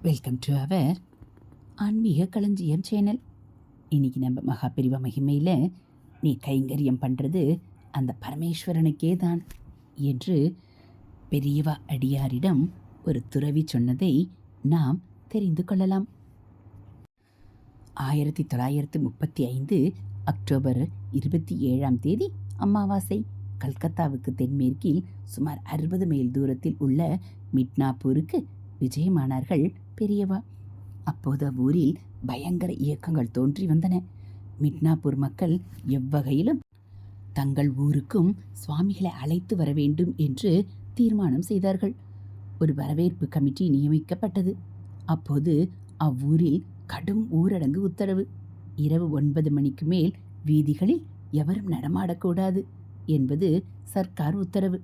Welcome to our ஆன்மீக களஞ்சியம் channel இன்னைக்கு நம்ம மகாபிரிவ மகிமையில் நீ கைங்கரியம் பண்ணுறது அந்த பரமேஸ்வரனுக்கே தான் என்று பெரியவா அடியாரிடம் ஒரு துறவி சொன்னதை நாம் தெரிந்து கொள்ளலாம். ஆயிரத்தி தொள்ளாயிரத்து முப்பத்தி ஐந்து அக்டோபர் இருபத்தி ஏழாம் தேதி அமாவாசை. கல்கத்தாவுக்கு தென்மேற்கில் சுமார் அறுபது மைல் தூரத்தில் உள்ள மிட்னாப்பூருக்கு விஜயமானார்கள் பெரியவா. அப்போது அவ்வூரில் பயங்கர இயக்கங்கள் தோன்றி வந்தன. மிட்னாப்பூர் மக்கள் எவ்வகையிலும் தங்கள் ஊருக்கும் சுவாமிகளை அழைத்து வர வேண்டும் என்று தீர்மானம் செய்தார்கள். ஒரு வரவேற்பு கமிட்டி நியமிக்கப்பட்டது. அப்போது அவ்வூரில் கடும் ஊரடங்கு உத்தரவு. இரவு ஒன்பது மணிக்கு மேல் வீதிகளில் எவரும் நடமாடக்கூடாது என்பது சர்க்கார் உத்தரவு.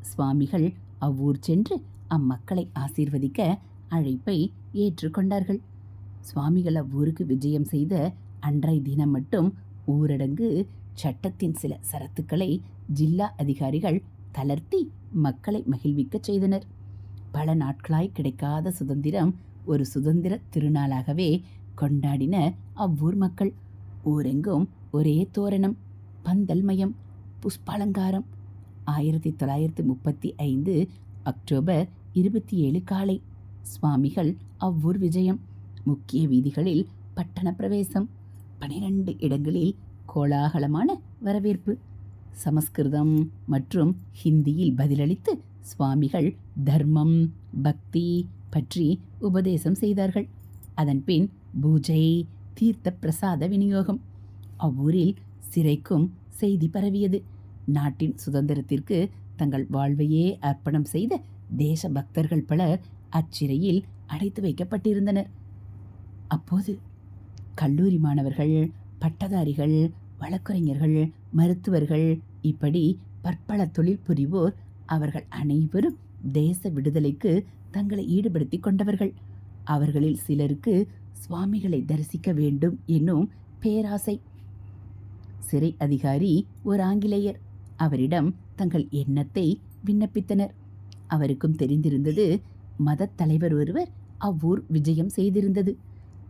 சுவாமிகள் அவ்வூர் சென்று அம்மக்களை ஆசீர்வதிக்க அழைப்பை ஏற்றுக்கொண்டார்கள். சுவாமிகள் அவ்வூருக்கு விஜயம் செய்த அன்றைய தினம் மட்டும் ஊரடங்கு சட்டத்தின் சில சரத்துக்களை ஜில்லா அதிகாரிகள் தளர்த்தி மக்களை மகிழ்விக்கச் செய்தனர். பல நாட்களாய் கிடைக்காத சுதந்திரம் ஒரு சுதந்திர திருநாளாகவே கொண்டாடின அவ்வூர் மக்கள். ஊரெங்கும் ஒரே தோரணம் பந்தல் மயம் புஷ்பாலங்காரம். ஆயிரத்தி தொள்ளாயிரத்து முப்பத்தி ஐந்து அக்டோபர் இருபத்தி ஏழு காலை சுவாமிகள் அவ்வூர் விஜயம். முக்கிய வீதிகளில் பட்டண பிரவேசம் பனிரெண்டு இடங்களில் கோலாகலமான வரவேற்பு. சமஸ்கிருதம் மற்றும் ஹிந்தியில் பதிலளித்து சுவாமிகள் தர்மம் பக்தி பற்றி உபதேசம் செய்தார்கள். அதன்பின் பூஜை தீர்த்த பிரசாத விநியோகம். அவ்வூரில் சிறைக்கும் செய்தி பரவியது. நாட்டின் சுதந்திரத்திற்கு தங்கள் வாழ்வையே அர்ப்பணம் செய்த தேச பக்தர்கள் பலர் அச்சிறையில் அடைத்து வைக்கப்பட்டிருந்தனர் அப்போது கல்லூரி மாணவர்கள் பட்டதாரிகள் வழக்கறிஞர்கள் மருத்துவர்கள் இப்படி பற்பல தொழில் புரிவோர் அவர்கள் அனைவரும் தேச விடுதலைக்கு தங்களை ஈடுபடுத்தி கொண்டவர்கள். அவர்களில் சிலருக்கு சுவாமிகளை தரிசிக்க வேண்டும் என்னும் பேராசை. சிறை அதிகாரி ஒரு ஆங்கிலேயர். அவரிடம் தங்கள் எண்ணத்தை விண்ணப்பித்தனர். அவருக்கும் தெரிந்திருந்தது மதத் தலைவர் ஒருவர் அவ்வூர் விஜயம் செய்திருந்தது.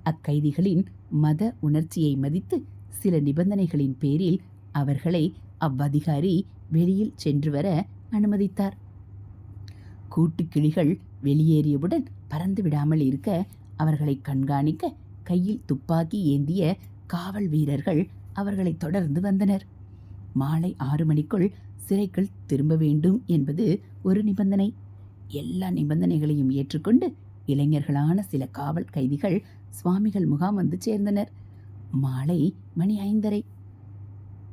அக்கைதிகளின் மத உணர்ச்சியை மதித்து சில நிபந்தனைகளின் பேரில் அவர்களை அவ்வதிகாரி வெளியில் சென்று வர அனுமதித்தார். கூட்டுக்கிளிகள் வெளியேறியவுடன் பறந்து விடாமல் இருக்க அவர்களை கண்காணிக்க கையில் துப்பாக்கி ஏந்திய காவல் வீரர்கள் அவர்களை தொடர்ந்து வந்தனர். மாலை ஆறு மணிக்குள் சிறைக்குள் திரும்ப வேண்டும் என்பது ஒரு நிபந்தனை. எல்லா நிபந்தனைகளையும் ஏற்றுக்கொண்டு இளைஞர்களான சில காவல் கைதிகள் சுவாமிகள் முகாம் வந்து சேர்ந்தனர். மாலை மணி ஐந்தரை.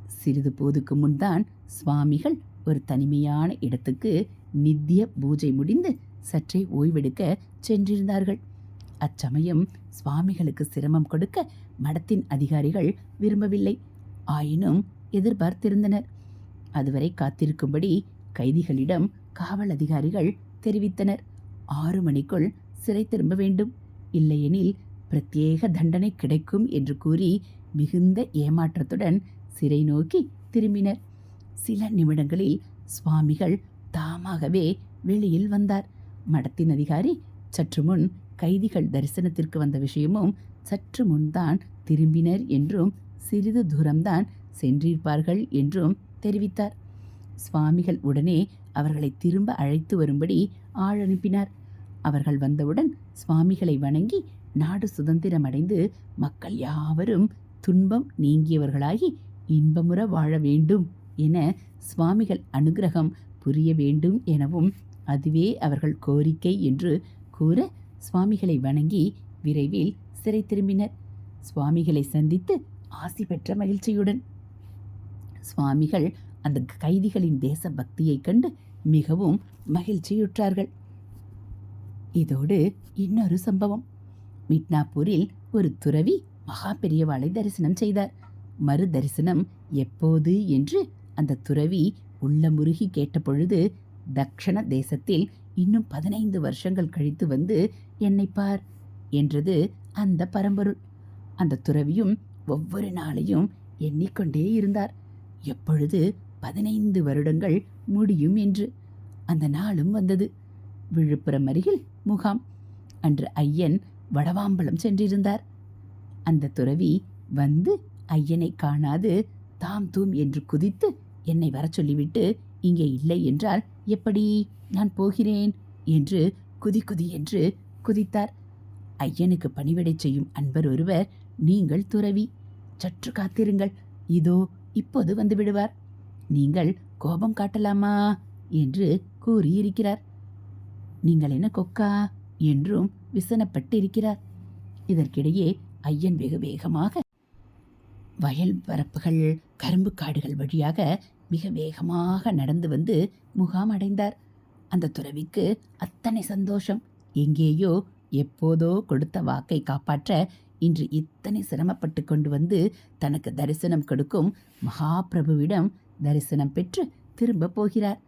சிறிது போதுக்கு முன்தான் சுவாமிகள் ஒரு தனிமையான இடத்துக்கு நித்திய பூஜை முடிந்து சற்றே ஓய்வெடுக்க சென்றிருந்தார்கள். அச்சமயம் சுவாமிகளுக்கு சிரமம் கொடுக்க மடத்தின் அதிகாரிகள் விரும்பவில்லை. ஆயினும் எதிர்பார்த்திருந்தனர். அதுவரை காத்திருக்கும்படி கைதிகளிடம் காவல் அதிகாரிகள் தெரிவித்தனர். ஆறு மணிக்குள் சிறை திரும்ப வேண்டும். இல்லையெனில் பிரத்யேக தண்டனை கிடைக்கும் என்று கூறி மிகுந்த ஏமாற்றத்துடன் சிறை நோக்கி திரும்பினர். சில நிமிடங்களில் சுவாமிகள் தாமாகவே வெளியில் வந்தார். மடத்தின் அதிகாரி சற்று முன் கைதிகள் தரிசனத்திற்கு வந்த விஷயமும் சற்று முன்தான் திரும்பினர் என்றும் சிறிது தூரம்தான் சென்றிருப்பார்கள் என்றும் தெரிவித்தார். சுவாமிகள் உடனே அவர்களை திரும்ப அழைத்து வரும்படி ஆள் அனுப்பினார். அவர்கள் வந்தவுடன் சுவாமிகளை வணங்கி நாடு சுதந்திரமடைந்து மக்கள் யாவரும் துன்பம் நீங்கியவர்களாகி இன்பமுற வாழ வேண்டும் என சுவாமிகள் அனுகிரகம் புரிய வேண்டும் எனவும் அதுவே அவர்கள் கோரிக்கை என்று கூற சுவாமிகளை வணங்கி விரைவில் சிறை திரும்பினர். சுவாமிகளை சந்தித்து ஆசி பெற்ற மகிழ்ச்சியுடன் சுவாமிகள் அந்த கைதிகளின் தேச பக்தியைக் கண்டு மிகவும் மகிழ்ச்சியுற்றார்கள். இதோடு இன்னொரு சம்பவம். மிட்னாப்பூரில் ஒரு துறவி மகா பெரியவாளை தரிசனம் செய்தார். மறு தரிசனம் எப்போது என்று அந்த துறவி உள்ள முருகி கேட்டபொழுது தக்ஷண தேசத்தில் இன்னும் பதினைந்து வருஷங்கள் கழித்து வந்து என்னை பார் என்றது அந்த பரம்பொருள். அந்த துறவியும் ஒவ்வொரு நாளையும் எண்ணிக்கொண்டே இருந்தார். எப்பொழுது பதினைந்து வருடங்கள் முடியும் என்று. அந்த நாளும் வந்தது. விழுப்புரம் அருகில் முகாம். அன்று ஐயன் வடவாம்பலம் சென்றிருந்தார். அந்த துறவி வந்து ஐயனை காணாது தாம் தூம் என்று குதித்து என்னை வரச் சொல்லிவிட்டு இங்கே இல்லை என்றால் எப்படி நான் போகிறேன்? என்று குதி குதி என்று குதித்தார். ஐயனுக்கு பணிவிடை செய்யும் அன்பர் ஒருவர் நீங்கள் துறவி சற்று காத்திருங்கள். இதோ இப்போது வந்து விடுவார். நீங்கள் கோபம் காட்டலாமா என்று கூறியிருக்கிறார். நீங்கள் என்ன கொக்கா? என்றும் விசனப்பட்டு இருக்கிறார் இதற்கிடையே ஐயன் வெகு வேகமாக வயல் பரப்புகள் கரும்பு காடுகள் வழியாக மிக வேகமாக நடந்து வந்து முகாம் அடைந்தார். அந்த துறவிக்கு அத்தனை சந்தோஷம். எங்கேயோ எப்போதோ கொடுத்த வாக்கை காப்பாற்ற இன்று இத்தனை சிரமப்பட்டு கொண்டு வந்து தனக்கு தரிசனம் கொடுக்கும் மகாபிரபுவிடம் தரிசனம் பெற்று திரும்ப போகிறார்.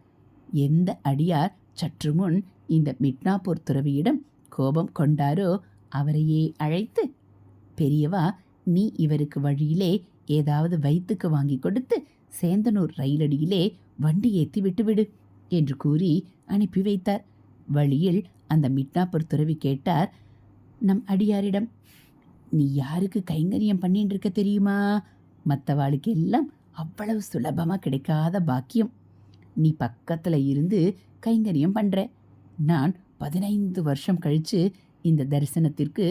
எந்த அடியார் சற்று முன் இந்த மிட்னாப்பூர் துறவியிடம் கோபம் கொண்டாரோ அவரையே அழைத்து பெரியவா நீ இவருக்கு வழியிலே ஏதாவது வயிற்றுக்கு வாங்கி கொடுத்து சேந்தனூர் ரயிலடியிலே வண்டி ஏற்றி விட்டுவிடு என்று கூறி அனுப்பி வைத்தார். வழியில் அந்த மிட்னாப்பூர் துறவி கேட்டார் நம் அடியாரிடம் நீ யாருக்கு கைங்கரியம் பண்ணிட்டு இருக்க தெரியுமா? மற்றவாளுக்கு எல்லாம் அவ்வளவு சுலபமாக கிடைக்காத பாக்கியம். நீ பக்கத்தில் இருந்து கைங்கரியம் பண்ணுற நான் பதினைந்து வருஷம் கழித்து இந்த தரிசனத்திற்கு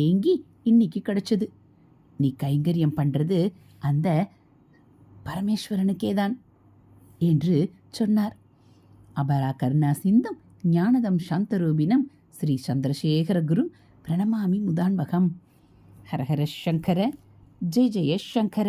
ஏங்கி இன்னைக்கு கிடைச்சது. நீ கைங்கரியம் பண்ணுறது அந்த பரமேஸ்வரனுக்கே தான் என்று சொன்னார். அபரா கருணா சிந்தும் ஞானதம் சாந்தரூபினம் ஸ்ரீ சந்திரசேகர குரு பிரணமாமி முதான்பகம் ஹரஹர சங்கர ஜெய் ஜெய சங்கர.